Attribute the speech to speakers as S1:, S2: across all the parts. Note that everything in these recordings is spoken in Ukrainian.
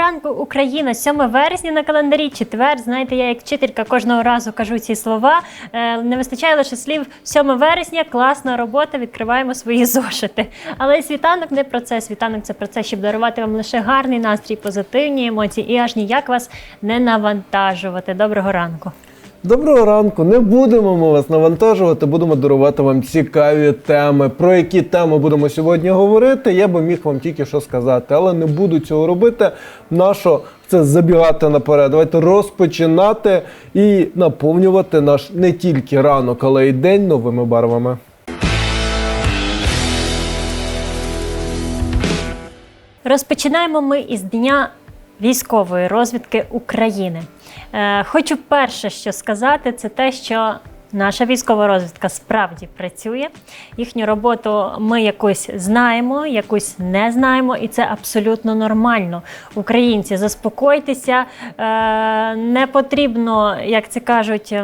S1: ранку, Україна! 7 вересня на календарі, четвер. Знаєте, я як вчителька кожного разу кажу ці слова. Е, Не вистачає лише слів 7 вересня, класна робота, відкриваємо свої зошити. Але світанок не про це. Світанок це про це, щоб дарувати вам лише гарний настрій, позитивні емоції і аж ніяк вас не навантажувати. Доброго ранку.
S2: Доброго ранку. Не будемо ми вас навантажувати, будемо дарувати вам цікаві теми. Про які теми будемо сьогодні говорити, я би міг вам тільки що сказати, але не буду цього робити. Нащо це забігати наперед? Давайте розпочинати і наповнювати наш не тільки ранок, але й день новими барвами.
S1: Розпочинаємо ми із дня військової розвідки України. Е, хочу перше, що сказати, це те, що наша військова розвідка справді працює. Їхню роботу ми якусь знаємо, якусь не знаємо, і це абсолютно нормально. Українці, заспокойтеся, е, не потрібно, як це кажуть.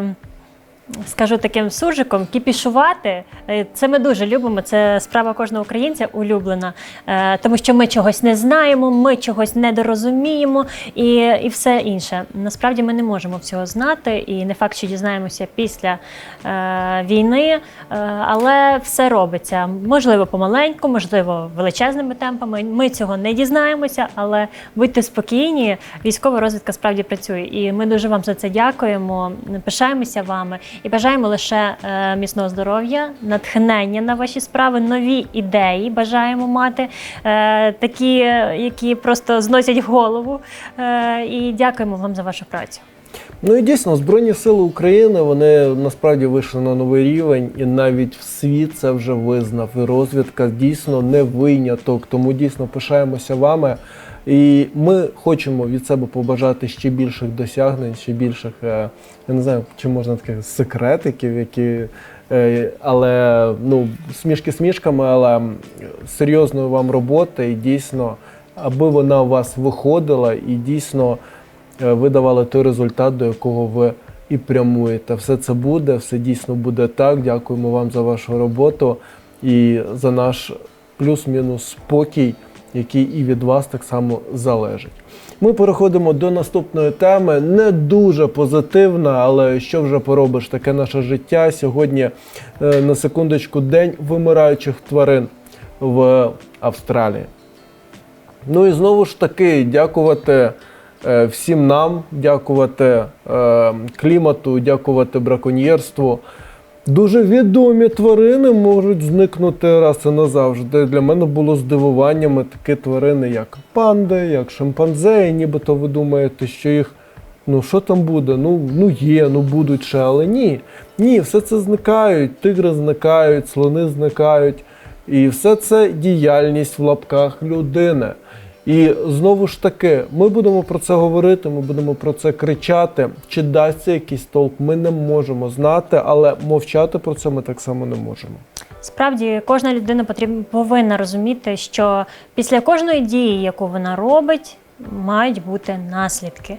S1: Скажу таким суржиком, кіпішувати. Е, Це ми дуже любимо. Це справа кожного українця улюблена, Е, тому що ми чогось не знаємо, ми чогось недорозуміємо і, і все інше. Насправді ми не можемо всього знати, і не факт, що дізнаємося після е, війни, е, але все робиться. Можливо, помаленьку, можливо, величезними темпами. Ми цього не дізнаємося, але будьте спокійні. Військова розвідка справді працює, і ми дуже вам за це дякуємо. Пишаємося вами і бажаємо лише е, міцного здоров'я, натхнення на ваші справи, нові ідеї бажаємо мати, е, такі, які просто зносять голову. Е, і дякуємо вам за вашу працю.
S2: Ну і дійсно, Збройні Сили України вони насправді вийшли на новий рівень, і навіть в світ це вже визнав. І розвідка дійсно не виняток. Тому дійсно пишаємося вами. І ми хочемо від себе побажати ще більших досягнень, ще більших, е, я не знаю, чи можна таких секретиків, які. е, Але ну, смішки смішками, але серйозної вам роботи і дійсно, аби вона у вас виходила і дійсно е, ви давали той результат, до якого ви і прямуєте. Все це буде, все дійсно буде так. Дякуємо вам за вашу роботу і за наш плюс-мінус спокій, який і від вас так само залежить. Ми переходимо до наступної теми. Не дуже позитивна, але що вже поробиш, таке наше життя. Сьогодні е, на секундочку день вимираючих тварин в Австралії. Ну і знову ж таки, дякувати е, всім нам, дякувати е, клімату, дякувати браконьєрству. Дуже відомі тварини можуть зникнути раз і назавжди. Для мене було здивуваннями такі тварини, як панди, як шимпанзе, і нібито ви думаєте, що їх. Ну, що там буде? Ну, ну є, ну будуть ще, але ні. Ні, все це зникають, тигри зникають, слони зникають. І все це діяльність в лапках людини. І знову ж таки, ми будемо про це говорити, ми будемо про це кричати. Чи дасться якийсь толк, ми не можемо знати, але мовчати про це ми так само не можемо.
S1: Справді, кожна людина потрібна повинна розуміти, що після кожної дії, яку вона робить, мають бути наслідки.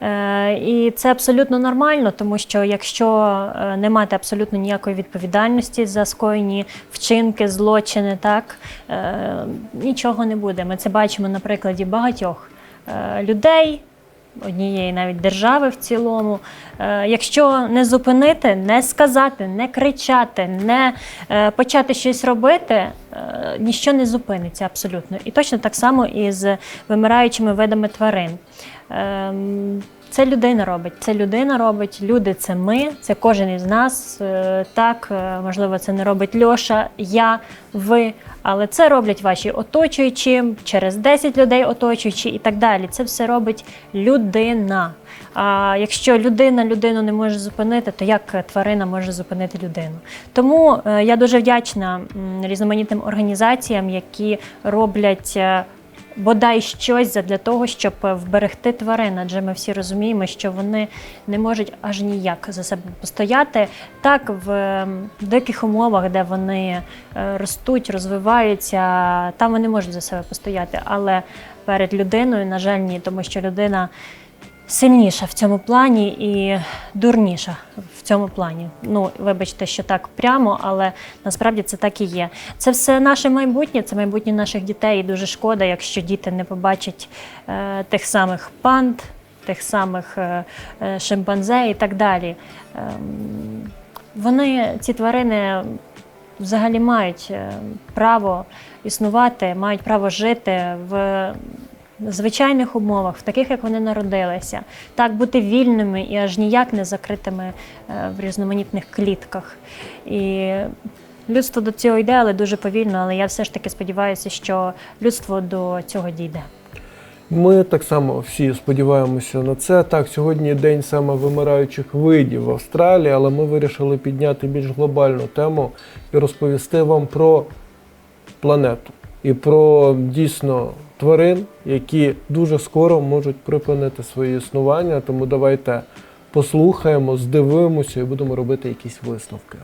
S1: Е, і це абсолютно нормально, тому що якщо е, не мати абсолютно ніякої відповідальності за скоєні вчинки, злочини, так е, нічого не буде. Ми це бачимо на прикладі багатьох людей. Однієї навіть держави в цілому, Е, якщо не зупинити, не сказати, не кричати, не е, почати щось робити, нічого ніщо не зупиниться абсолютно. І точно так само і з вимираючими видами тварин. Це людина робить. Це людина робить. Люди це ми, це кожен із нас. Е, Так, е, можливо, це не робить Льоша, я, ви. Але це роблять ваші оточуючі, через 10 людей оточуючі і так далі. Це все робить людина. А якщо людина людину не може зупинити, то як тварина може зупинити людину? Тому е, я дуже вдячна різноманітним організаціям, які роблять. Е, Бодай щось для того, щоб вберегти тварин, адже ми всі розуміємо, що вони не можуть аж ніяк за себе постояти. Так, в деяких умовах, де вони е, ростуть, розвиваються, там вони можуть за себе постояти. Але перед людиною, на жаль, ні, тому що людина сильніша в цьому плані і дурніша в цьому плані. Ну, вибачте, що так прямо, але насправді це так і є. Це все наше майбутнє, це майбутнє наших дітей. І дуже шкода, якщо діти не побачать е, тих самих панд, тих самих е, е, шимпанзе і так далі. Ем, вони, ці тварини, взагалі мають е, право існувати, мають право жити в звичайних умовах, в таких, як вони народилися, так бути вільними і аж ніяк не закритими е, в різноманітних клітках. І людство до цього йде, але дуже повільно. Але я все ж таки сподіваюся, що людство до цього дійде.
S2: Ми так само всі сподіваємося на це. Так, сьогодні день саме вимираючих видів в Австралії, але ми вирішили підняти більш глобальну тему і розповісти вам про планету і про дійсно тварин, які дуже скоро можуть припинити своє існування. Тому давайте послухаємо, здивуємося і будемо робити якісь висновки.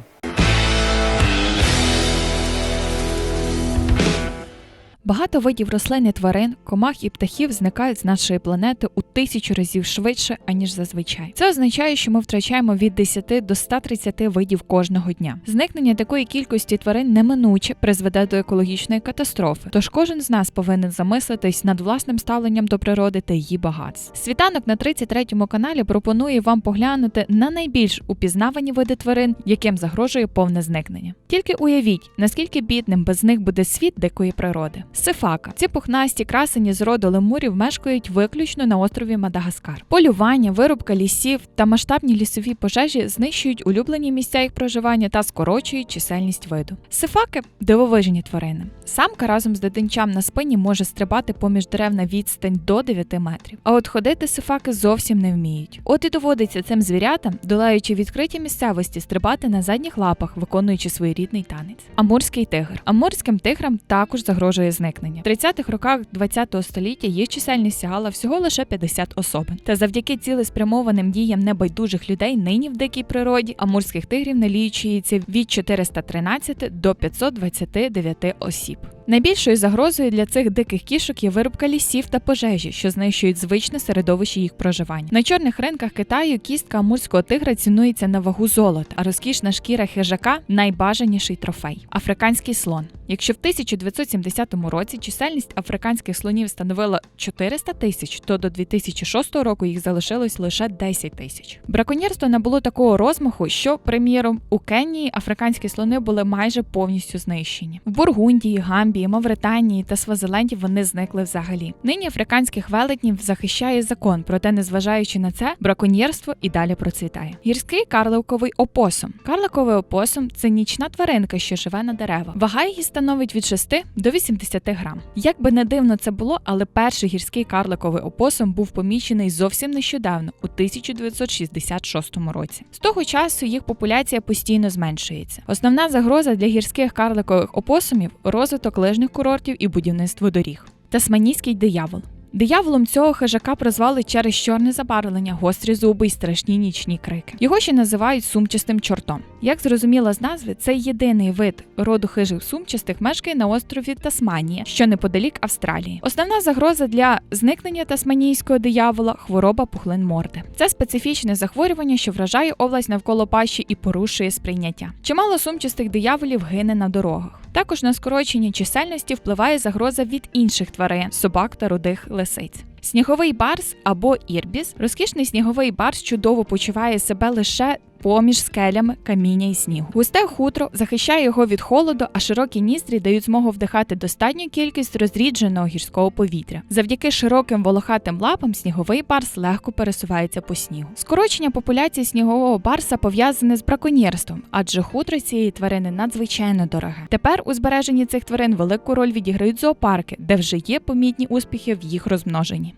S3: Багато видів рослин і тварин, комах і птахів зникають з нашої планети у тисячу разів швидше, аніж зазвичай. Це означає, що ми втрачаємо від 10 до 130 видів кожного дня. Зникнення такої кількості тварин неминуче призведе до екологічної катастрофи. Тож кожен з нас повинен замислитись над власним ставленням до природи та її багатств. Світанок на 33-му каналі пропонує вам поглянути на найбільш упізнавані види тварин, яким загрожує повне зникнення. Тільки уявіть, наскільки бідним без них буде світ дикої природи. Сифака. Ці пухнасті красені з роду лемурів мешкають виключно на острові Мадагаскар. Полювання, вирубка лісів та масштабні лісові пожежі знищують улюблені місця їх проживання та скорочують чисельність виду. Сифаки дивовижні тварини. Самка разом з дитинчам на спині може стрибати поміж дерев на відстань до 9 метрів. А от ходити сифаки зовсім не вміють. От і доводиться цим звірятам, долаючи відкриті місцевості, стрибати на задніх лапах, виконуючи своєрідний танець. Амурський тигр. Амурським тиграм також загрожує зникнення. В 30-х роках ХХ століття їх чисельність сягала всього лише 50 особин. Та завдяки цілеспрямованим діям небайдужих людей нині в дикій природі амурських тигрів налічується від 413 до 529 осіб. Найбільшою загрозою для цих диких кішок є вирубка лісів та пожежі, що знищують звичне середовище їх проживання. На чорних ринках Китаю кістка амурського тигра цінується на вагу золота, а розкішна шкіра хижака найбажаніший трофей африканський слон. Якщо в 1970 році чисельність африканських слонів становила 400 тисяч, то до 2006 року їх залишилось лише 10 тисяч. Браконьєрство набуло такого розмаху, що, приміром, у Кенії африканські слони були майже повністю знищені. В Бургундії, Гамбії, Мавританії та Свазиленді вони зникли взагалі. Нині африканських велетнів захищає закон, проте, незважаючи на це, браконьєрство і далі процвітає. Гірський карликовий опосум. Карликовий опосум це нічна тваринка, що живе на деревах. Вага її становить від 6 до 80 грам. Як би не дивно це було, але перший гірський карликовий опосум був помічений зовсім нещодавно, у 1966 році. З того часу їх популяція постійно зменшується. Основна загроза для гірських карликових опосумів розвиток лижних курортів і будівництво доріг. Тасманійський диявол. Дияволом цього хижака прозвали через чорне забарвлення, гострі зуби й страшні нічні крики. Його ще називають сумчастим чортом. Як зрозуміло з назви, цей єдиний вид роду хижих сумчастих мешкає на острові Тасманія, що неподалік Австралії. Основна загроза для зникнення тасманійського диявола хвороба пухлин морди. Це специфічне захворювання, що вражає область навколо пащі і порушує сприйняття. Чимало сумчастих дияволів гине на дорогах. Також на скорочення чисельності впливає загроза від інших тварин собак та рудих лисиць. Сніговий барс або ірбіс. Розкішний сніговий барс чудово почуває себе лише поміж скелями каміння і снігу. Густе хутро захищає його від холоду, а широкі ніздрі дають змогу вдихати достатню кількість розрідженого гірського повітря. Завдяки широким волохатим лапам сніговий барс легко пересувається по снігу. Скорочення популяції снігового барса пов'язане з браконьєрством, адже хутро цієї тварини надзвичайно дороге. Тепер у збереженні цих тварин велику роль відіграють зоопарки, де вже є помітні успіхи в їх розмноженні.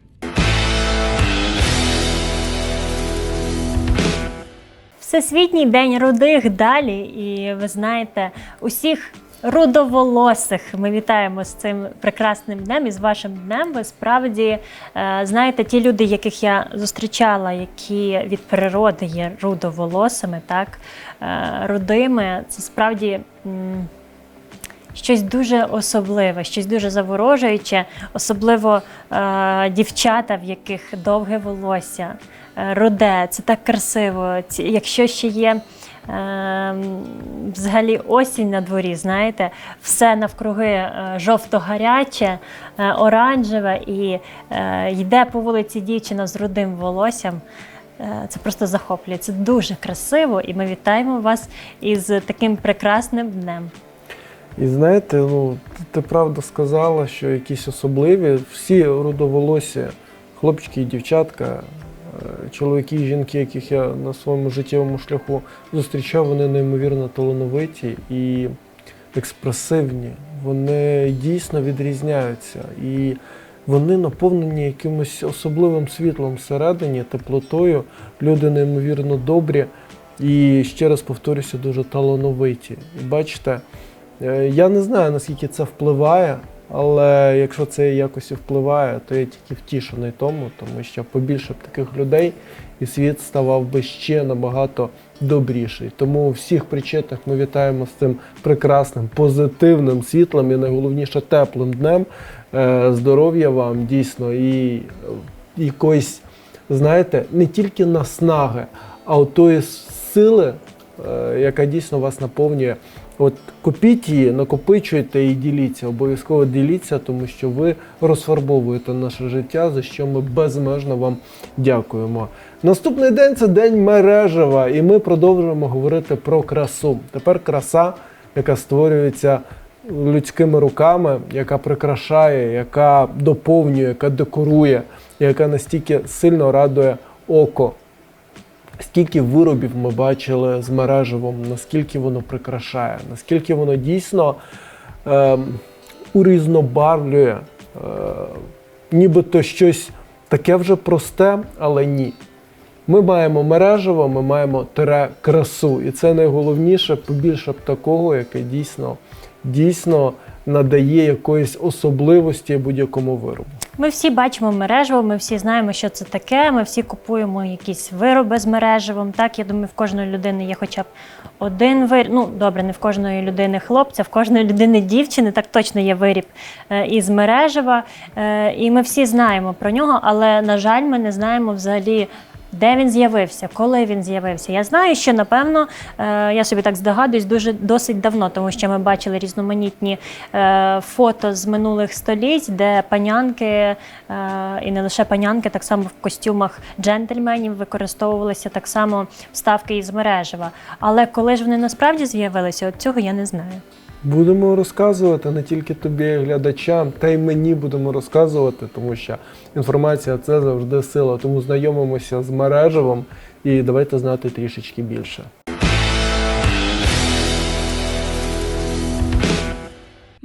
S1: Всесвітній день рудих далі, і ви знаєте, усіх рудоволосих ми вітаємо з цим прекрасним днем і з вашим днем. Ви справді е, знаєте, ті люди, яких я зустрічала, які від природи є рудоволосими, так, е, рудими, це справді. щось дуже особливе, щось дуже заворожуюче, особливо е, дівчата, в яких довге волосся, руде. Це так красиво. Якщо ще є. е, Взагалі осінь на дворі, знаєте, все навкруги е, жовто-гаряче, е, оранжеве, і е, йде по вулиці дівчина з рудим волоссям. Е, Це просто захоплює. Це дуже красиво, і ми вітаємо вас із таким прекрасним днем.
S2: І знаєте, ну ти, правда сказала, що якісь особливі, всі рудоволосі, хлопчики і дівчатка, е, чоловіки і жінки, яких я на своєму життєвому шляху зустрічав, вони неймовірно талановиті і експресивні. Вони дійсно відрізняються. І вони наповнені якимось особливим світлом всередині, теплотою. Люди неймовірно добрі і ще раз повторюся, дуже талановиті. І бачите, Е, Я не знаю, наскільки це впливає, але якщо це якось впливає, то я тільки втішений тому, тому що побільше б таких людей і світ ставав би ще набагато добріший. Тому всіх причетних ми вітаємо з цим прекрасним, позитивним, світлим і найголовніше теплим днем. Е, Здоров'я вам дійсно і е, якоїсь, знаєте, не тільки наснаги, а от тої сили, е, яка дійсно вас наповнює. От купіть її, накопичуйте і діліться. Обов'язково діліться, тому що ви розфарбовуєте наше життя, за що ми безмежно вам дякуємо. Наступний день це день мережева, і ми продовжуємо говорити про красу. Тепер краса, яка створюється людськими руками, яка прикрашає, яка доповнює, яка декорує, яка настільки сильно радує око. Скільки виробів ми бачили з мережевом, наскільки воно прикрашає, наскільки воно дійсно ем, урізнобарвлює, е, нібито щось таке вже просте, але ні. Ми маємо мережево, ми маємо тире красу. І це найголовніше, побільше б такого, яке дійсно, дійсно надає якоїсь особливості будь-якому виробу.
S1: Ми всі бачимо мережево, ми всі знаємо, що це таке. Ми всі купуємо якісь вироби з мережевим. Так, я думаю, в кожної людини є хоча б один виріб. Ну, добре, не в кожної людини хлопця, в кожної людини дівчини так точно є виріб е, із мережева. Е, І ми всі знаємо про нього, але, на жаль, ми не знаємо взагалі. Де він з'явився, коли він з'явився? Я знаю, що напевно е, я собі так здогадуюсь дуже досить давно, тому що ми бачили різноманітні е, фото з минулих століть, де панянки е, і не лише панянки, так само в костюмах джентльменів використовувалися так само вставки із мережева. Але коли ж вони насправді з'явилися, от цього я не знаю.
S2: Будемо розказувати не тільки тобі, глядачам, та й мені будемо розказувати, тому що інформація це завжди сила. Тому знайомимося з мережевим і давайте знати трішечки більше.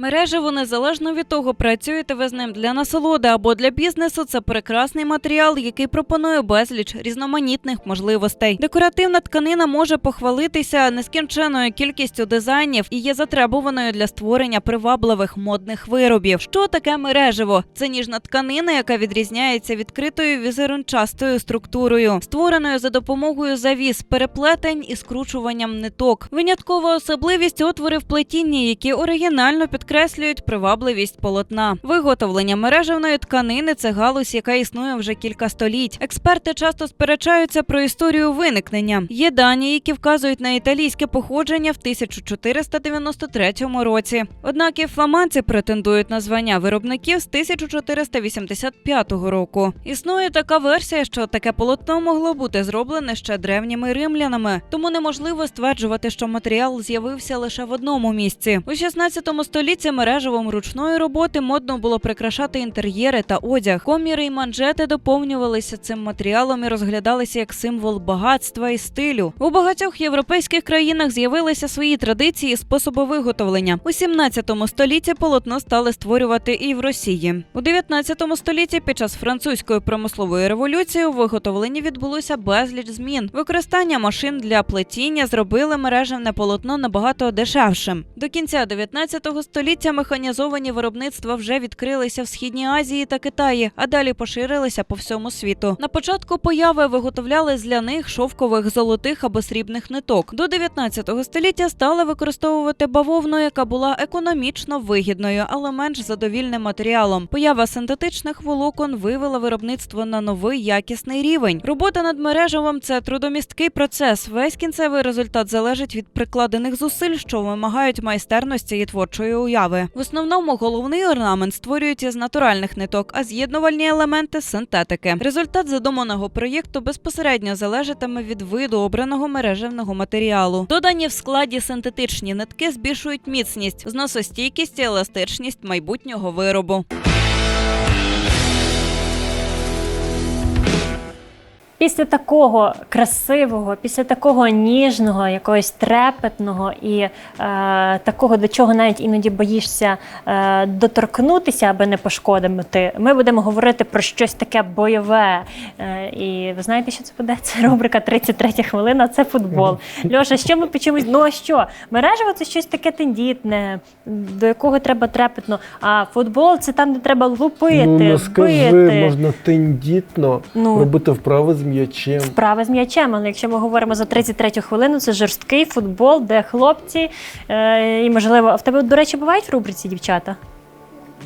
S4: Мережево незалежно від того, працюєте ви з ним для насолоди або для бізнесу. Це прекрасний матеріал, який пропонує безліч різноманітних можливостей. Декоративна тканина може похвалитися нескінченою кількістю дизайнів і є затребуваною для створення привабливих модних виробів. Що таке мережево? Це ніжна тканина, яка відрізняється відкритою візерунчастою структурою, створеною за допомогою завіс, переплетень і скручуванням ниток. Виняткова особливість отворів плетіння, які оригінально підкреслюють привабливість полотна. Виготовлення мережевної тканини це галузь, яка існує вже кілька століть. Експерти часто сперечаються про історію виникнення. Є дані, які вказують на італійське походження в 1493 році. Однак і фламандці претендують на звання виробників з 1485 року. Існує така версія, що таке полотно могло бути зроблене ще древніми римлянами, тому неможливо стверджувати, що матеріал з'явився лише в одному місці. У 16 столітті мережевом ручної роботи модно було прикрашати інтер'єри та одяг. Коміри й манжети доповнювалися цим матеріалом і розглядалися як символ багатства і стилю. У багатьох європейських країнах з'явилися свої традиції і способи виготовлення. У 17 столітті полотно стали створювати і в Росії. У 19 столітті під час французької промислової революції у виготовленні відбулося безліч змін. Використання машин для плетіння зробили мережевне полотно набагато дешевшим. До кінця 19 століття століття механізовані виробництва вже відкрилися в східній Азії та Китаї, а далі поширилися по всьому світу. На початку появи виготовляли з ляних, шовкових, золотих або срібних ниток. До 19 століття стали використовувати бавовну, яка була економічно вигідною, але менш задовільним матеріалом. Поява синтетичних волокон вивела виробництво на новий якісний рівень. Робота над мережевом це трудомісткий процес. Весь кінцевий результат залежить від прикладених зусиль, що вимагають майстерності і творчої уяви. В основному головний орнамент створюють із натуральних ниток, а з'єднувальні елементи синтетики. Результат задуманого проєкту безпосередньо залежатиме від виду обраного мережевного матеріалу. Додані в складі синтетичні нитки збільшують міцність, зносостійкість і еластичність майбутнього виробу.
S1: Після такого красивого, після такого ніжного, якогось трепетного і е, такого, до чого навіть іноді боїшся е, доторкнутися, аби не пошкодити, ми будемо говорити про щось таке бойове. Е, і ви знаєте, що це буде? Це рубрика 33 хвилина, це футбол. Льоша, що ми почимось? Ну а що? Мережево це щось таке тендітне, до якого треба трепетно. А футбол це там, де треба лупити,
S5: ну не скажи,
S1: бити.
S5: можна тендітно
S1: Ну.
S5: робити вправи з м'ячем.
S1: Вправи з м'ячем, але якщо ми говоримо за 33 хвилину, це жорсткий футбол, де хлопці е, і можливо, а в тебе, до речі, бувають в рубриці дівчата?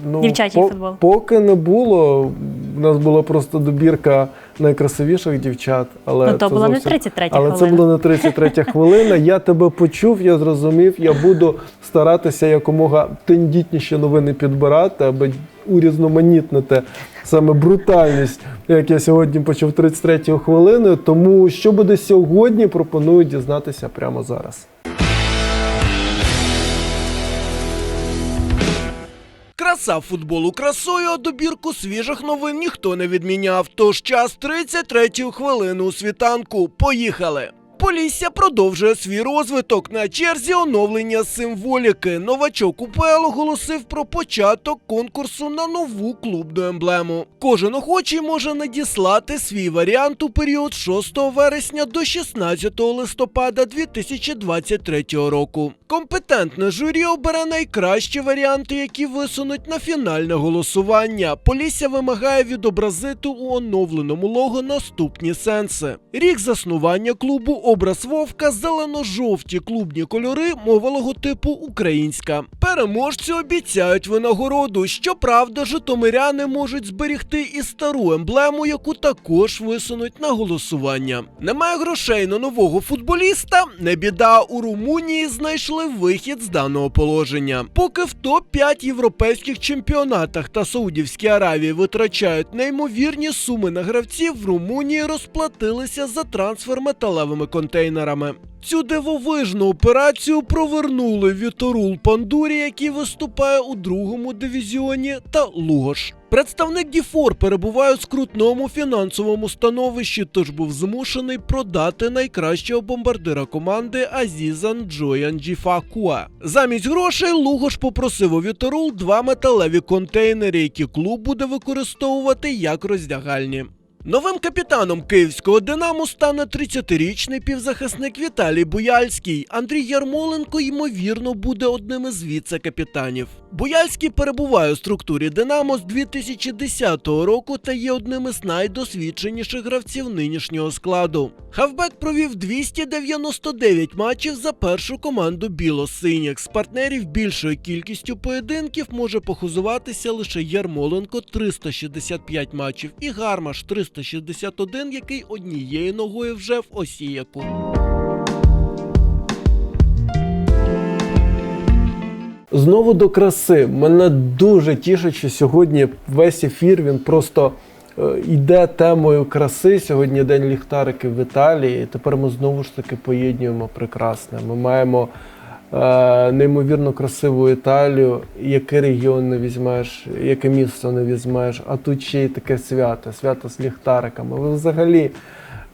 S5: Ну,
S1: Дівчачий футбол.
S5: Поки не було. У нас була просто добірка найкрасивіших дівчат. Але
S1: ну то
S5: це
S1: було не
S5: зовсім-
S1: 33
S5: Але
S1: хвилина.
S5: це була не 33 хвилина. Я тебе почув, я зрозумів. Я буду старатися якомога тендітніші новини підбирати, аби урізноманітнити саме брутальність, як я сьогодні почув 33 хвилини. Тому що буде сьогодні, пропоную дізнатися прямо зараз.
S2: Краса футболу красою, а добірку свіжих новин ніхто не відміняв. Тож час 33-ї хвилини у світанку. Поїхали! Полісся продовжує свій розвиток на черзі оновлення символіки. Новачок УПЛ оголосив про початок конкурсу на нову клубну емблему. Кожен охочий може надіслати свій варіант у період 6 вересня до 16 листопада 2023 року. Компетентне журі обере найкращі варіанти, які висунуть на фінальне голосування. Полісся вимагає відобразити у оновленому лого наступні сенси: рік заснування клубу, образ вовка, зелено-жовті клубні кольори, мова логотипу українська. Переможцю обіцяють винагороду. Щоправда, житомиряни можуть зберігти і стару емблему, яку також висунуть на голосування. Немає грошей на нового футболіста. Не біда у Румунії знайшли вихід з даного положення. Поки в топ-5 європейських чемпіонатах та Саудівській Аравії витрачають неймовірні суми на гравців, в Румунії розплатилися за трансфер металевими контейнерами. Цю дивовижну операцію провернули Віторул Пандурі, який виступає у другому дивізіоні, та Лугош. Представник Діфор перебуває у скрутному фінансовому становищі, тож був змушений продати найкращого бомбардира команди Азізан Джоян Джіфакуа. Замість грошей Лугош попросив у Віторул два металеві контейнери, які клуб буде використовувати як роздягальні. Новим капітаном київського Динамо стане 30-річний півзахисник Віталій Буяльський. Андрій Ярмоленко, ймовірно, буде одним із віце-капітанів. Буяльський перебуває у структурі Динамо з 2010 року та є одним із найдосвідченіших гравців нинішнього складу. Хавбек провів 299 матчів за першу команду біло-синіх. З партнерів більшою кількістю поєдинків може похизуватися лише Ярмоленко 365 матчів і Гармаш 361, який однією ногою вже в Осіяку.
S5: Знову до краси. Мене дуже тішить, що сьогодні весь ефір він просто е, йде темою краси. Сьогодні день ліхтариків в Італії. І тепер ми знову ж таки поєднуємо прекрасне. Ми маємо неймовірно красиву Італію. Який регіон не візьмеш, яке місто не візьмеш, а тут ще й таке свято, свято з ліхтариками. Ви взагалі.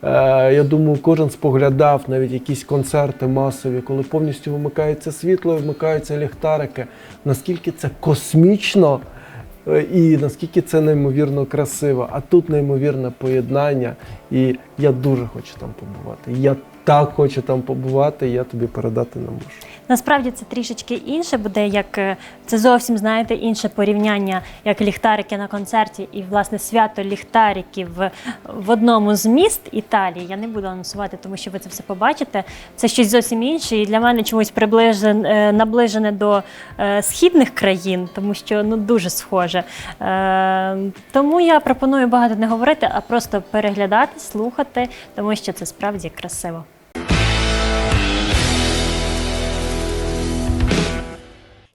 S5: Е, Я думаю, кожен споглядав навіть якісь концерти масові, коли повністю вимикається світло, і вмикаються ліхтарики. Наскільки це космічно е, і наскільки це неймовірно красиво. А тут неймовірне поєднання, і я дуже хочу там побувати. Я
S2: так хоче там побувати, я тобі передати не можу.
S1: Насправді це трішечки інше буде, як е, це зовсім знаєте інше порівняння, як ліхтарики на концерті, і власне свято ліхтариків в, одному з міст Італії. Я не буду анонсувати, тому що ви це все побачите. Це щось зовсім інше, і для мене чомусь приближен, е, наближене до е, східних країн, тому що ну дуже схоже. Е, тому я пропоную багато не говорити, а просто переглядати, слухати, тому що це справді красиво.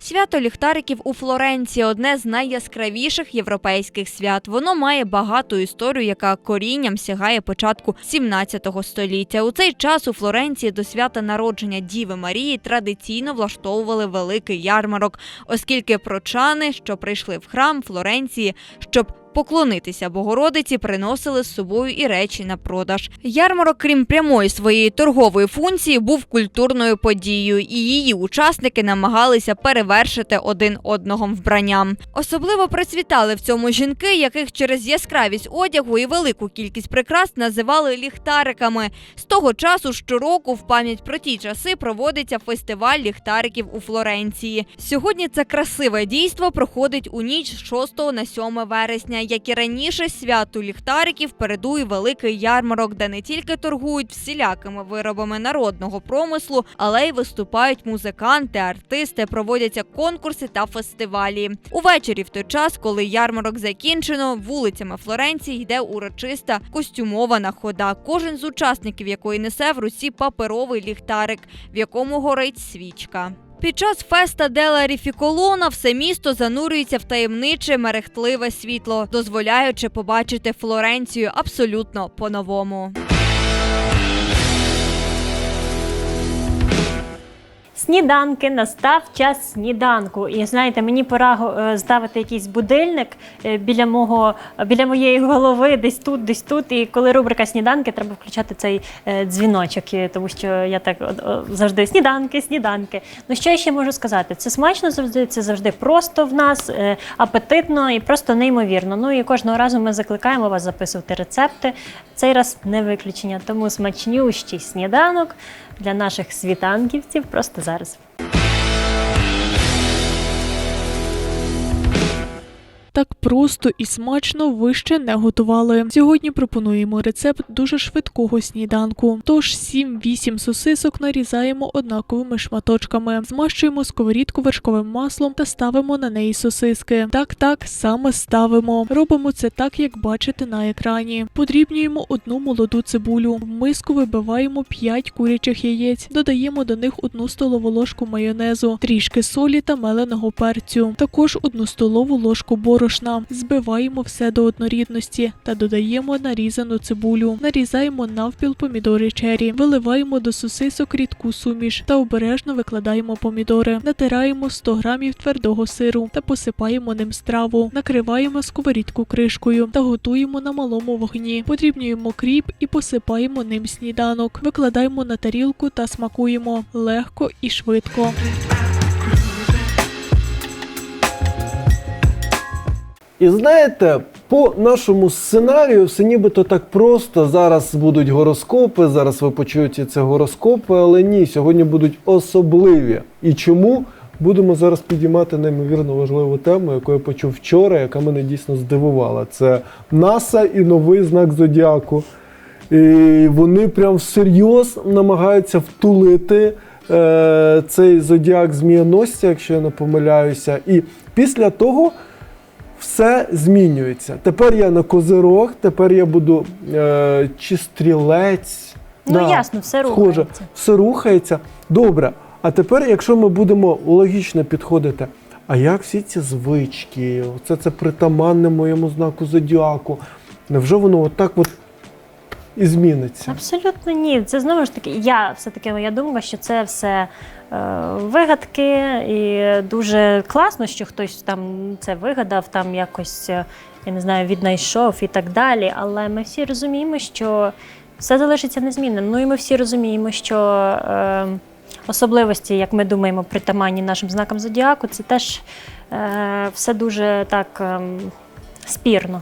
S6: Свято ліхтариків у Флоренції одне з найяскравіших європейських свят. Воно має багату історію, яка корінням сягає початку 17 століття. У цей час у Флоренції до свята народження Діви Марії традиційно влаштовували великий ярмарок, оскільки прочани, що прийшли в храм Флоренції, щоб Поклонитися Богородиці приносили з собою і речі на продаж. Ярмарок, крім прямої своєї торгової функції, був культурною подією, і її учасники намагалися перевершити один одного вбранням. Особливо процвітали в цьому жінки, яких через яскравість одягу і велику кількість прикрас називали ліхтариками. З того часу щороку в пам'ять про ті часи проводиться фестиваль ліхтариків у Флоренції. Сьогодні це красиве дійство проходить у ніч з 6 на 7 вересня. Як і раніше, святу ліхтариків передує великий ярмарок, де не тільки торгують всілякими виробами народного промислу, але й виступають музиканти, артисти, проводяться конкурси та фестивалі. Увечері, в той час, коли ярмарок закінчено, вулицями Флоренції йде урочиста костюмована хода. Кожен з учасників якої несе в руці паперовий ліхтарик, в якому горить свічка. Під час феста Дела Ріфіколона все місто занурюється в таємниче мерехтливе світло, дозволяючи побачити Флоренцію абсолютно по-новому.
S1: Сніданки настав час сніданку. І знаєте, мені пора е, ставити якийсь будильник е, біля мого біля моєї голови, десь тут, десь тут. І коли рубрика сніданки, треба включати цей е, дзвіночок, тому що я так завжди сніданки, сніданки. Ну що я ще можу сказати? Це смачно завжди, це завжди просто в нас, апетитно і просто неймовірно. Ну і кожного разу ми закликаємо вас записувати рецепти. Цей раз не виключення. Тому смачнющий сніданок для наших світанківців просто зараз.
S7: Так просто і смачно ви ще не готували. Сьогодні пропонуємо рецепт дуже швидкого сніданку. Тож 7-8 сосисок нарізаємо однаковими шматочками, змащуємо сковорідку вершковим маслом та ставимо на неї сосиски. Так, так саме ставимо. Робимо це так, як бачите на екрані. Подрібнюємо одну молоду цибулю. В миску вибиваємо 5 курячих яєць, додаємо до них одну столову ложку майонезу, трішки солі та меленого перцю, також одну столову ложку борошна. Збиваємо все до однорідності та додаємо нарізану цибулю. Нарізаємо навпіл помідори чері, виливаємо до сосисок рідку суміш та обережно викладаємо помідори. Натираємо 100 грамів твердого сиру та посипаємо ним страву. Накриваємо сковорідку кришкою та готуємо на малому вогні. Подрібнюємо кріп і посипаємо ним сніданок. Викладаємо на тарілку та смакуємо легко і швидко.
S2: І знаєте, по нашому сценарію все нібито так просто. Зараз будуть гороскопи, зараз ви почуєте це гороскопи, але ні, сьогодні будуть особливі. І чому? Будемо зараз підіймати неймовірно важливу тему, яку я почув вчора, яка мене дійсно здивувала. Це НАСА і новий знак Зодіаку. І вони прям всерйоз намагаються втулити е, цей зодіак змієносця, якщо я не помиляюся. І після того все змінюється. Тепер я на козирог, тепер я буду е, чи стрілець.
S1: Ну ясно, все
S2: схоже.
S1: рухається.
S2: Все рухається. Добре. А тепер, якщо ми будемо логічно підходити, а як всі ці звички, це, це притаманне моєму знаку зодіаку, невже воно отак от і зміниться?
S1: Абсолютно ні. Це знову ж таки, я все-таки моя думка, що це все е, вигадки, і дуже класно, що хтось там це вигадав, там якось, е, я не знаю, віднайшов і так далі. Але ми всі розуміємо, що все залишиться незмінним. Ну і ми всі розуміємо, що е, особливості, як ми думаємо, притаманні нашим знакам зодіаку, це теж е, все дуже так. ем, спірно.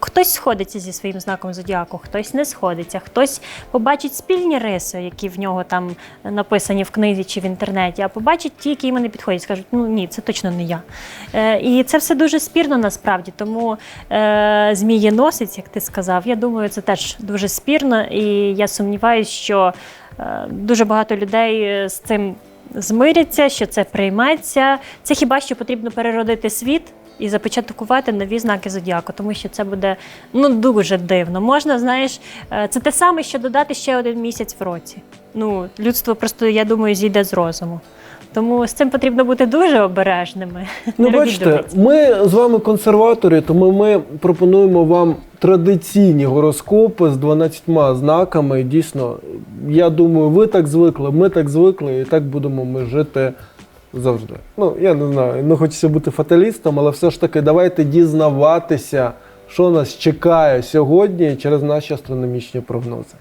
S1: Хтось сходиться зі своїм знаком зодіаку, хтось не сходиться, хтось побачить спільні риси, які в нього там написані в книзі чи в інтернеті, а побачить ті, які йому не підходять, скажуть, ну ні, це точно не я. Е, і це все дуже спірно насправді. Тому е, змієносець, як ти сказав, я думаю, це теж дуже спірно, і я сумніваюся, що е, дуже багато людей з цим змиряться, що це прийметься. Це хіба що потрібно переродити світ. І започаткувати нові знаки зодіаку, тому що це буде ну дуже дивно. Можна, знаєш, е, це те саме, що додати ще один місяць в році. Ну, людство просто, я думаю, зійде з розуму. Тому з цим потрібно бути дуже обережними.
S2: Ну, бачите, ми з вами консерватори, тому ми пропонуємо вам традиційні гороскопи з 12 знаками. Дійсно, я думаю, ви так звикли, ми так звикли, і так будемо ми жити завжди. Ну, я не знаю, не хочеться бути фаталістом, але все ж таки давайте дізнаватися, що нас чекає сьогодні через наші астрономічні прогнози.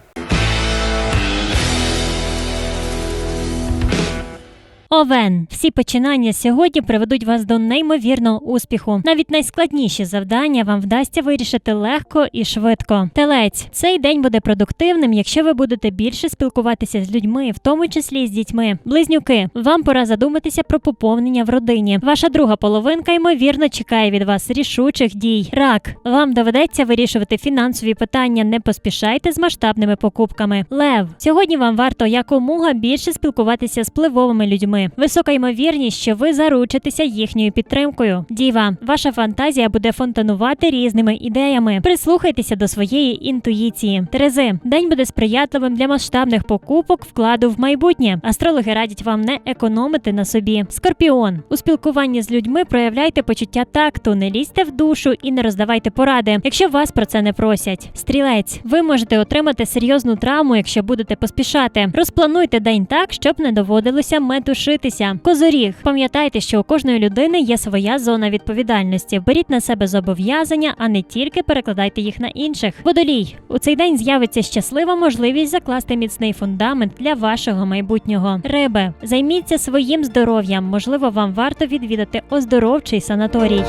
S1: Овен, всі починання сьогодні приведуть вас до неймовірного успіху. Навіть найскладніші завдання вам вдасться вирішити легко і швидко. Телець, цей день буде продуктивним, якщо ви будете більше спілкуватися з людьми, в тому числі з дітьми. Близнюки, вам пора задуматися про поповнення в родині. Ваша друга половинка ймовірно чекає від вас рішучих дій. Рак, вам доведеться вирішувати фінансові питання. Не поспішайте з масштабними покупками. Лев, сьогодні вам варто якомога більше спілкуватися з впливовими людьми. Висока ймовірність, що ви заручитеся їхньою підтримкою. Діва, ваша фантазія буде фонтанувати різними ідеями. Прислухайтеся до своєї інтуїції. Терези, день буде сприятливим для масштабних покупок, вкладу в майбутнє. Астрологи радять вам не економити на собі. Скорпіон, у спілкуванні з людьми проявляйте почуття такту, не лізьте в душу і не роздавайте поради, якщо вас про це не просять. Стрілець, ви можете отримати серйозну травму, якщо будете поспішати. Розплануйте день так, щоб не доводилося метушитися. Козоріг, пам'ятайте, що у кожної людини є своя зона відповідальності. Беріть на себе зобов'язання, а не тільки перекладайте їх на інших. Водолій, у цей день з'явиться щаслива можливість закласти міцний фундамент для вашого майбутнього. Риби, займіться своїм здоров'ям. Можливо, вам варто відвідати оздоровчий санаторій.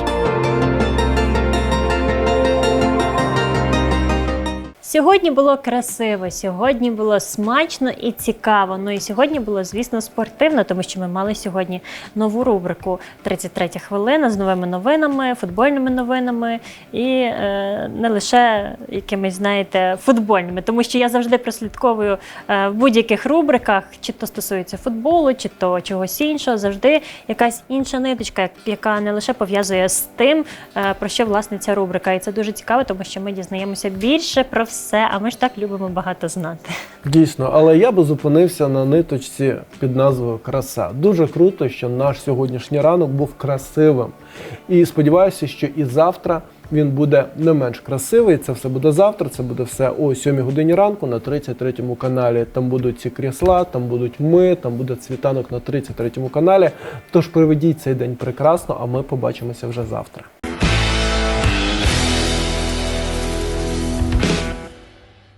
S1: Сьогодні було красиво, сьогодні було смачно і цікаво. Ну і сьогодні було, звісно, спортивно, тому що ми мали сьогодні нову рубрику «33 хвилина з новими новинами, футбольними новинами і е, не лише якимись, знаєте, футбольними, тому що я завжди прослідковую е, в будь-яких рубриках, чи то стосується футболу, чи то чогось іншого, завжди якась інша ниточка, яка не лише пов'язує з тим, е, про що власне ця рубрика. І це дуже цікаво, тому що ми дізнаємося більше про все, а ми ж так любимо багато знати.
S2: Дійсно, але я би зупинився на ниточці під назвою Краса. Дуже круто, що наш сьогоднішній ранок був красивим. І сподіваюся, що і завтра він буде не менш красивий. Це все буде завтра. Це буде все о 7 годині ранку на 33 каналі. Там будуть ці крісла, там будуть ми, там буде світанок на 33 каналі. Тож проведіть цей день прекрасно, а ми побачимося вже завтра.